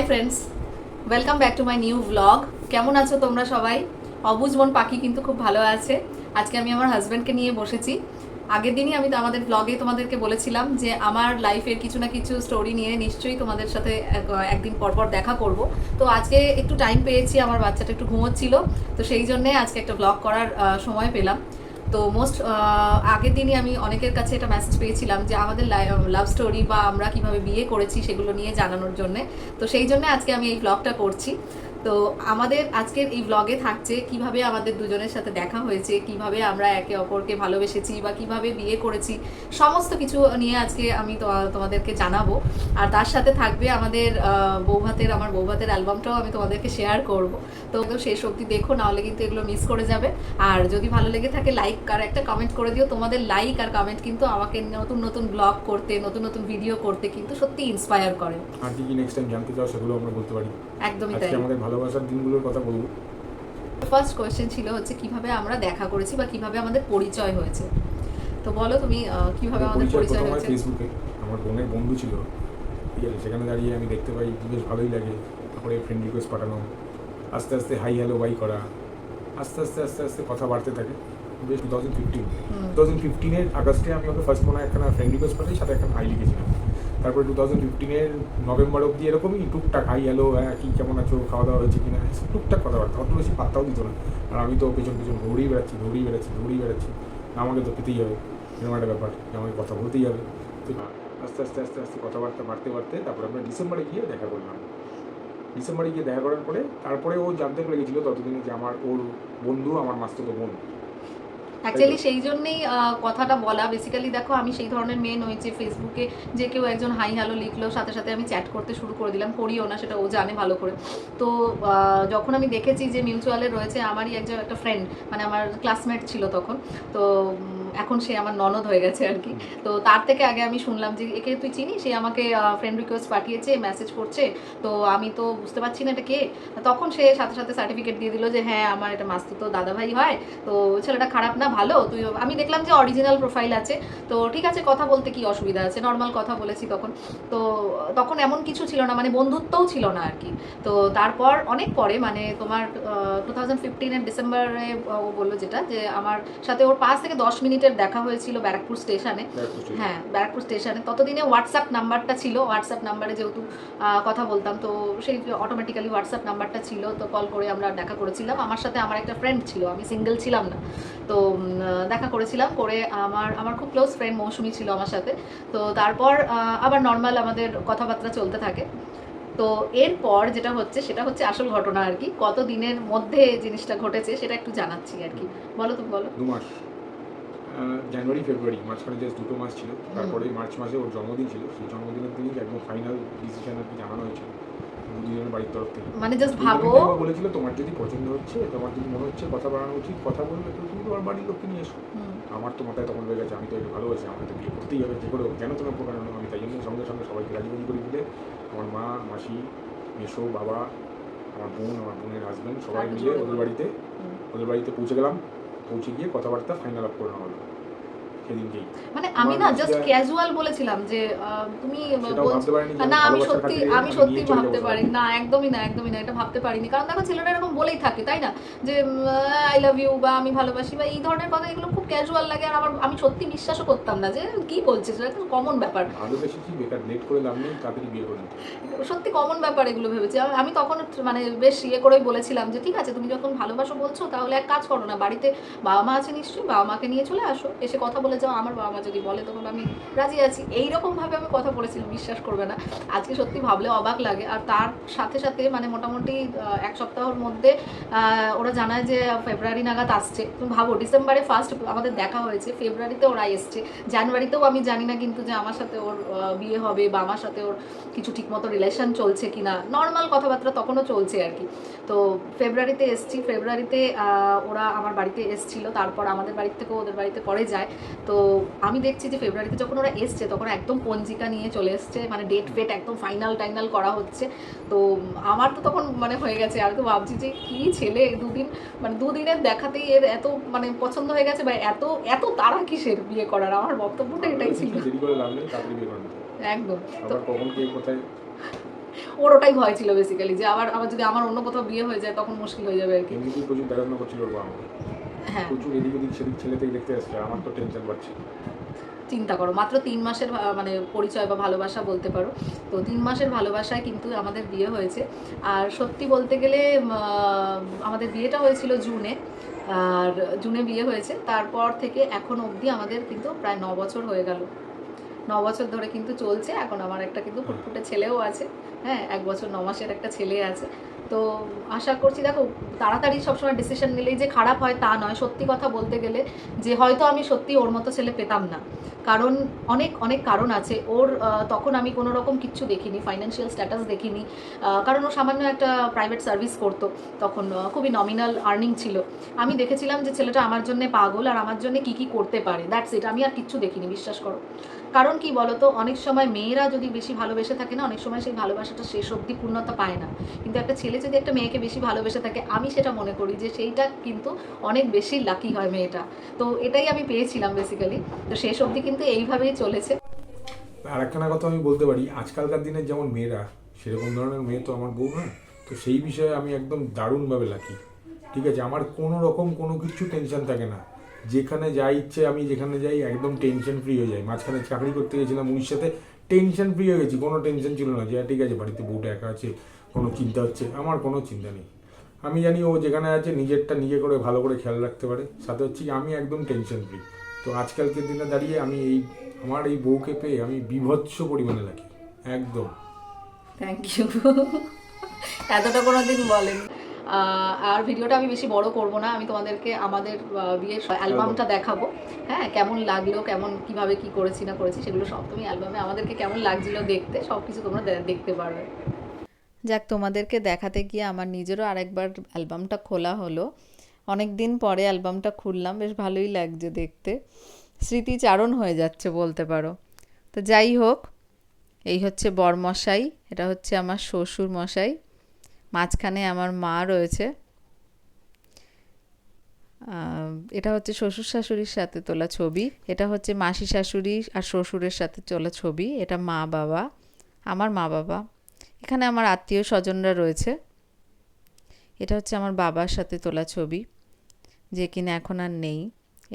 Hi friends welcome back to my new blog কেমন আছো তোমরা সবাই? অবুজ মন পাখি কিন্তু খুব ভালো আছে। আজকে আমি আমার হাজব্যান্ডকে নিয়ে বসেছি। আগের দিনই আমি তো আমাদের ব্লগে তোমাদেরকে বলেছিলাম যে আমার লাইফের কিছু না কিছু স্টোরি নিয়ে নিশ্চয়ই তোমাদের সাথে একদিন পর পর দেখা করব। তো আজকে একটু টাইম পেয়েছি, আমার বাচ্চাটা একটু ঘুমোচ্ছিল। তো সেই জন্যে আজকে একটা ব্লগ করার সময় পেলাম। তো মোস্ট আগের দিনই আমি অনেকের কাছে এটা মেসেজ পেয়েছিলাম যে আমাদের লাভ স্টোরি বা আমরা কীভাবে বিয়ে করেছি সেগুলো নিয়ে জানানোর জন্য। তো সেই জন্য আজকে আমি এই ব্লগটা করছি। তো আমাদের আজকের এই ব্লগে থাকছে কীভাবে আমাদের দুজনের সাথে দেখা হয়েছে কীভাবে আমরা একে অপরকে ভালোবেসেছি বা কীভাবে বিয়ে করেছি সমস্ত কিছু নিয়ে আজকে আমি তোমাদেরকে জানাব। আর তার সাথে থাকবে আমাদের বৌভাতের আমার বৌভাতের অ্যালবামটাও আমি তোমাদেরকে শেয়ার করব। তো শেষ অবধি দেখো নাহলে কিন্তু এগুলো মিস করে যাবে। আর যদি ভালো লেগে থাকে লাইক আর একটা কমেন্ট করে দিও। তোমাদের লাইক আর কমেন্ট কিন্তু আমাকে নতুন নতুন ব্লগ করতে নতুন নতুন ভিডিও করতে কিন্তু সত্যি ইন্সপায়ার করে। আর কি নেক্সট টাইম জানতে চাও সেগুলো আমরা বলতে পারি। একদমই তাই। আমাদের ভালোবাসার দিনগুলোর কথা বলব। ফার্স্ট কোয়েশ্চেন ছিল হচ্ছে কীভাবে আমরা দেখা করেছি বা কীভাবে আমাদের পরিচয় হয়েছে। তো বলো তুমি কীভাবে আমাদের পরিচয় হয়েছে? ফেসবুকে আমার বোনের বন্ধু ছিল। ঠিক আছে সেখানে দাঁড়িয়ে আমি দেখতে পাই বেশ ভালোই লাগে। তারপরে ফ্রেন্ড রিকোয়েস্ট পাঠানো আস্তে আস্তে হাই হ্যালো বাই করা। আস্তে আস্তে আস্তে আস্তে কথা বাড়তে থাকে। বেশ two thousand fifteen. Two thousand ফিফটিনের আগস্টে আমি ওকে ফার্স্ট মনে হয় একখানা ফ্রেন্ড রিকোয়েস্ট পাঠাই সাথে একটা হাই লিখেছিলাম। তারপরে টু থাউজেন্ড ফিফটিনের নভেম্বর অব্দি এরকমই টুকটাক হাই হ্যালো হ্যাঁ কী কেমন আছো, খাওয়া দাওয়া হয়েছে কিনা টুকটাক কথাবার্তা। অত বেশি পাত্তাও দিত না। আর আমি তো পেছন পেছন ঘুরেই বেড়াচ্ছি, দৌড়েই বেড়াচ্ছি দৌড়েই বেড়াচ্ছি। আমাকে তো পেতেই হবে। এরকম একটা ব্যাপার। আমাকে কথা বলতেই হবে। তো আস্তে আস্তে আস্তে আস্তে কথাবার্তা বাড়তে বাড়তে তারপরে আমরা ডিসেম্বরে গিয়ে দেখা করলাম। ডিসেম্বরে গিয়ে দেখা করার পরে, তারপরে ও জানতে পেরে গেছিল ততদিনে যে আমার ওর বন্ধু, আমার মাস্তুতো বোন। অ্যাকচুয়ালি সেই জন্যই কথাটা বলা। বেসিক্যালি দেখো আমি সেই ধরনের মেয়ে নই যে ফেসবুকে যে কেউ একজন হাই হ্যালো লিখলো সাথে সাথে আমি চ্যাট করতে শুরু করে দিলাম। করিও না সেটা ও জানে ভালো করে। তো যখন আমি দেখেছি যে মিউচুয়ালে রয়েছে আমারই একজন একটা ফ্রেন্ড মানে আমার ক্লাসমেট ছিল তখন তো এখন সে আমার ননদ হয়ে গেছে আর কি। তো তার থেকে আগে আমি শুনলাম যে একে তুই চিনি সে আমাকে ফ্রেন্ড রিকোয়েস্ট পাঠিয়েছে মেসেজ করছে। তো আমি তো বুঝতে পারছি না এটা কে। তখন সে সাথে সাথে সার্টিফিকেট দিয়ে দিল যে হ্যাঁ আমার এটা মাস্তুতো দাদা ভাই হয়। তো ছেলেটা খারাপ না ভালো। তুই আমি দেখলাম যে অরিজিনাল প্রোফাইল আছে। তো ঠিক আছে কথা বলতে কি অসুবিধা আছে? নর্মাল কথা বলেছি তখন। তো তখন এমন কিছু ছিল না মানে বন্ধুত্বও ছিল না আর কি। তো তারপর অনেক পরে মানে তোমার টু থাউজেন্ড ফিফটিনের ডিসেম্বরে ও বলল যেটা যে আমার সাথে ওর পাঁচ থেকে দশ মিনিটের দেখা হয়েছিল ব্যারাকপুর স্টেশনে। হ্যাঁ ব্যারাকপুর স্টেশনে। ততদিনে হোয়াটসঅ্যাপ নাম্বারটা ছিল। হোয়াটসঅ্যাপ নাম্বারে যেহেতু কথা বলতাম তো সেই অটোমেটিক্যালি হোয়াটসঅ্যাপ নাম্বারটা ছিল। তো কল করে আমরা দেখা করেছিলাম। আমার সাথে আমার একটা ফ্রেন্ড ছিল। আমি সিঙ্গেল ছিলাম না। তো দেখা করেছিলাম। করে আমার আমার খুব ক্লোজ ফ্রেন্ড মৌসুমি ছিল আমার সাথে। তো তারপর আবার নর্মাল আমাদের কথাবার্তা চলতে থাকে। তো এরপর যেটা হচ্ছে সেটা হচ্ছে আসল ঘটনা আর কি। কত দিনের মধ্যে জিনিসটা ঘটেছে সেটা একটু জানাচ্ছি আর কি। বলো তুমি বলো। দু মাস আহ, জানুয়ারি ফেব্রুয়ারি মাঝখানে জাস্ট দুটো মাস ছিল। তারপরে মার্চ মাসে ওর জন্মদিন ছিল। সেই জন্মদিনের দিনই একদম ফাইনাল ডিসিশন আর কি জানানো হয়েছিল। দুজনের বাড়ির তরফ থেকে। মানে জাস্ট ভাবো। বলেছিল তোমার যদি পছন্দ হচ্ছে তোমার যদি মনে হচ্ছে কথা বাড়ানো উচিত কথা বলবে তো তুমি তোমার বাড়ির লোককে নিয়ে এসো। আমার তো মাথায় তখন হয়ে গেছে আমি তো একটু ভালোবাসি আমাকে তো বিয়ে করতেই হবে যে করে কেন তোমার প্রকার আমি তাই জন্য সঙ্গে সঙ্গে সবাইকে রাজিবাজি করে দিলে। আমার মা মাসি মেসো বাবা আমার বোন আমার বোনের হাজব্যান্ড সবাই মিলে ওদের বাড়িতে ওদের বাড়িতে পৌঁছে গেলাম। পৌঁছে গিয়ে কথাবার্তা ফাইনাল আপ করে নেওয়া হলো। সেদিনকেই মানে আমি না জাস্ট ক্যাজুয়াল বলেছিলাম যে তুমি ভাবতে না আমি সত্যি আমি সত্যি ভাবতে পারি না একদমই না একদমই না এটা ভাবতে পারিনি। কারণ দেখো ছেলেরা এরকম বলেই থাকে তাই না? যে আই লাভ ইউ বা আমি ভালোবাসি বা এই ধরনের কথা এগুলো খুব ক্যাজুয়াল লাগে। আর আমার আমি সত্যি বিশ্বাসও করতাম না যে কি বলছিস এটা তো কমন ব্যাপার। ভালোবেসেছি বেকার লেট করে লাভ নেই? তাড়াতাড়ি বিয়ে করে সত্যি কমন ব্যাপার এগুলো ভেবেছি। আমি- আমি তখন মানে বেশ ইয়ে করেই বলেছিলাম যে ঠিক আছে তুমি যখন ভালোবাসো বলছো তাহলে এক কাজ করো না বাড়িতে বাবা মা আছে নিশ্চয়ই বাবা মাকে নিয়ে চলে আসো। এসে কথা বলে যাও, আমার বাবা মা যদি বলে, তখন আমি রাজি আছি। এইরকমভাবে আমি কথা বলেছিলাম, বিশ্বাস করবে না। আজকে সত্যি ভাবলে অবাক লাগে। আর তার সাথে সাথে মানে মোটামুটি এক সপ্তাহের মধ্যে ওরা জানায় যে, ফেব্রুয়ারি নাগাদ আসছে। তুমি ভাবো, ডিসেম্বরে ফার্স্ট আমাদের দেখা হয়েছে। ফেব্রুয়ারিতে ওরা এসছে। জানুয়ারিতেও আমি জানি না কিন্তু যে, আমার সাথে ওর বিয়ে হবে বা আমার সাথে ওর কিছু ঠিকমতো রিলেশন চলছে কিনা। নর্মাল কথাবার্তা তখনও চলছে আর কি। তো ফেব্রুয়ারিতে এসছি। ফেব্রুয়ারিতে ওরা আমার বাড়িতে এসছিল। তারপর আমাদের বাড়ি থেকেও ওদের বাড়িতে পরে যায়। তো আমি দেখছি যে ফেব্রুয়ারিতে যখন ওরা এসছে তখন একদম পঞ্জিকা নিয়ে চলে এসছে মানে ডেট ফেট একদম ফাইনাল টাইনাল করা হচ্ছে। তো আমার তো তখন মানে হয়ে গেছে আর তো ভাবছি যে কী ছেলে দুদিন মানে দুদিনের দেখাতেই এর এত মানে পছন্দ হয়ে গেছে বা এত এত তারা কিসের বিয়ে করার? আমার বক্তব্যটা এটাই ছিল। একদম। তো ওর ওটাই ভয় ছিল বেসিক্যালি যে আবার আবার যদি আমার অন্য কোথাও বিয়ে হয়ে যায় তখন মুশকিল হয়ে যাবে আর কি। প্রচুর। হ্যাঁ। প্রচুর এদিক ওদিক সেদিক ছেলেতেই দেখতে আসছে আমার তো টেনশন চিন্তা করো মাত্র তিন মাসের মানে পরিচয় বা ভালোবাসা বলতে পারো। তো তিন মাসের ভালোবাসায় কিন্তু আমাদের বিয়ে হয়েছে। আর সত্যি বলতে গেলে আমাদের বিয়েটা হয়েছিল জুনে। আর জুনে বিয়ে হয়েছে। তারপর থেকে এখন অবধি আমাদের কিন্তু প্রায় ন বছর হয়ে গেল। ন বছর ধরে কিন্তু চলছে, এখন আমার একটা কিন্তু ফুটফুটে ছেলেও আছে হ্যাঁ এক বছর ন মাসের একটা ছেলে আছে। তো আশা করছি দেখো, তাড়াতাড়ি সবসময় ডিসিশন নিলেই যে খারাপ হয় তা নয়, সত্যি কথা বলতে গেলে যে হয়তো আমি সত্যি ওর মতো ছেলে পেতাম না। কারণ অনেক অনেক কারণ আছে, ওর তখন আমি কোনো রকম কিচ্ছু দেখিনি ফাইন্যান্সিয়াল স্ট্যাটাস দেখিনি কারণ ও সামান্য একটা প্রাইভেট সার্ভিস করতো, তখন খুবই নমিনাল আর্নিং ছিল। আমি দেখেছিলাম যে ছেলেটা আমার জন্য পাগল আর আমার জন্য কি কি করতে পারে দ্যাটস ইট আমি আর কিচ্ছু দেখিনি, বিশ্বাস করো। কারণ কি বলতো, অনেক সময় মেয়েরা যদি বেশি ভালোবেসে থাকে না, অনেক সময় সেই ভালোবাসাটা শেষ অবধি পূর্ণতা পায় না। কিন্তু একটা ছেলে যদি একটা মেয়েকে বেশি ভালোবেসে থাকে, আমি সেটা মনে করি যে সেইটা কিন্তু অনেক বেশি লাকি হয় মেয়েটা। তো এটাই আমি পেয়েছিলাম বেসিক্যালি তো শেষ অবধি কিন্তু এইভাবেই চলেছে। আর একখানা কথা আমি বলতে পারি, আজকালকার দিনের যেমন মেয়েরা, সেরকম ধরনের মেয়ে তো আমার বউ না তো সেই বিষয়ে আমি একদম দারুণভাবে লাকি ঠিক আছে, আমার কোনো রকম কোনো কিছু টেনশন থাকে না। যেখানে যা ইচ্ছে আমি যেখানে যাই একদম টেনশন ফ্রি হয়ে যাই। মাঝখানে চাকরি করতে গেছিলাম সাথে টেনশন ফ্রি হয়ে গেছি কোনো টেনশন ছিল না যে হ্যাঁ, ঠিক আছে বাড়িতে বউটা একা আছে কোনো চিন্তা হচ্ছে? আমার কোনো চিন্তা নেই। আমি জানি ও যেখানে আছে নিজেরটা নিজে করে ভালো করে খেয়াল রাখতে পারে। সাথে হচ্ছে আমি একদম টেনশন ফ্রি তো আজকালকের দিনে দাঁড়িয়ে আমি এই আমার এই বউকে পেয়ে আমি বিভৎস পরিমাণে রাখি একদম। থ্যাংক ইউ এতটা কোনো দিন বলেন। আর ভিডিওটা আমি বেশি বড় করব না আমি তোমাদেরকে আমাদের বিয়ের অ্যালবামটা দেখাবো। হ্যাঁ কেমন লাগল কেমন কীভাবে কি করেছি না করেছি সেগুলো সব তুমি অ্যালবামে আমাদেরকে কেমন লাগছিল দেখতে সব কিছু তোমরা দেখতে পারবে। যাক তোমাদেরকে দেখাতে গিয়ে আমার নিজেরও আরেকবার অ্যালবামটা খোলা হলো। অনেক দিন পরে অ্যালবামটা খুললাম বেশ ভালোই লাগছে দেখতে। স্মৃতিচারণ হয়ে যাচ্ছে বলতে পারো। তো যাই হোক এই হচ্ছে বরমশাই এটা হচ্ছে আমার শ্বশুর মশাই মাঝখানে আমার মা রয়েছে। এটা হচ্ছে শ্বশুর শাশুড়ির সাথে তোলা ছবি। এটা হচ্ছে মাসি শাশুড়ি আর শ্বশুরের সাথে তোলা ছবি। এটা মা বাবা, আমার মা বাবা। এখানে আমার আত্মীয় স্বজনরা রয়েছে। এটা হচ্ছে আমার বাবার সাথে তোলা ছবি, যে কিনা এখন আর নেই।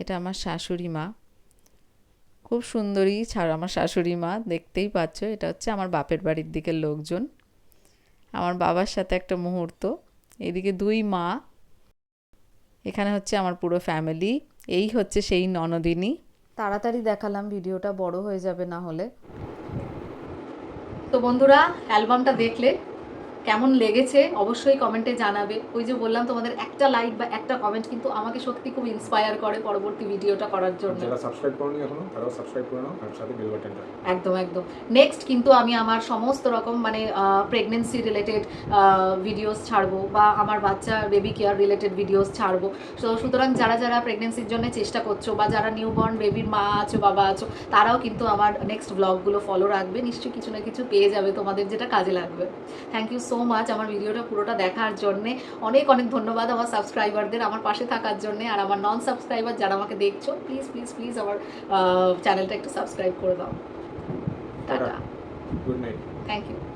এটা আমার শাশুড়ি মা। খুব সুন্দরী, ছাড় আমার শাশুড়ি মা, দেখতেই পাচ্ছ। এটা হচ্ছে আমার বাপের বাড়ির দিকের লোকজন। আমার বাবার সাথে একটা মুহূর্ত। এদিকে দুই মা এখানে হচ্ছে আমার পুরো ফ্যামিলি এই হচ্ছে সেই ননদিনী। তাড়াতাড়ি দেখালাম ভিডিওটা বড় হয়ে যাবে না হলে। তো বন্ধুরা অ্যালবামটা দেখলে কেমন লেগেছে অবশ্যই কমেন্টে জানাবে। ওই যে বললাম তোমাদের একটা লাইক বা একটা কমেন্ট কিন্তু আমাকে সত্যি খুব ইন্সপায়ার করে পরবর্তী ভিডিওটা করার জন্য। যারা সাবস্ক্রাইব করনি এখনও তারাও সাবস্ক্রাইব করে নাও আর সাথে বেল বাটনটা একদম একদম। নেক্সট কিন্তু আমি আমার সমস্ত রকম মানে প্রেগনেন্সি রিলেটেড ভিডিওস ছাড়বো বা আমার বাচ্চা বেবি কেয়ার রিলেটেড ভিডিওস ছাড়বো। তো সুতরাং যারা যারা প্রেগনেন্সির জন্য চেষ্টা করছ বা যারা নিউবর্ন বেবির মা আছো বাবা আছো তারাও কিন্তু আমার নেক্সট ব্লগগুলো ফলো রাখবে। নিশ্চয়ই কিছু না কিছু পেয়ে যাবে তোমাদের যেটা কাজে লাগবে। থ্যাংক ইউ সো মাচ আমার ভিডিওটা পুরোটা দেখার জন্যে। অনেক অনেক ধন্যবাদ আমার সাবস্ক্রাইবারদের আমার পাশে থাকার জন্যে আর আমার নন সাবস্ক্রাইবার যারা আমাকে দেখছ প্লিজ প্লিজ প্লিজ আমার চ্যানেলটা একটু সাবস্ক্রাইব করে দাও। Tata. Good night thank you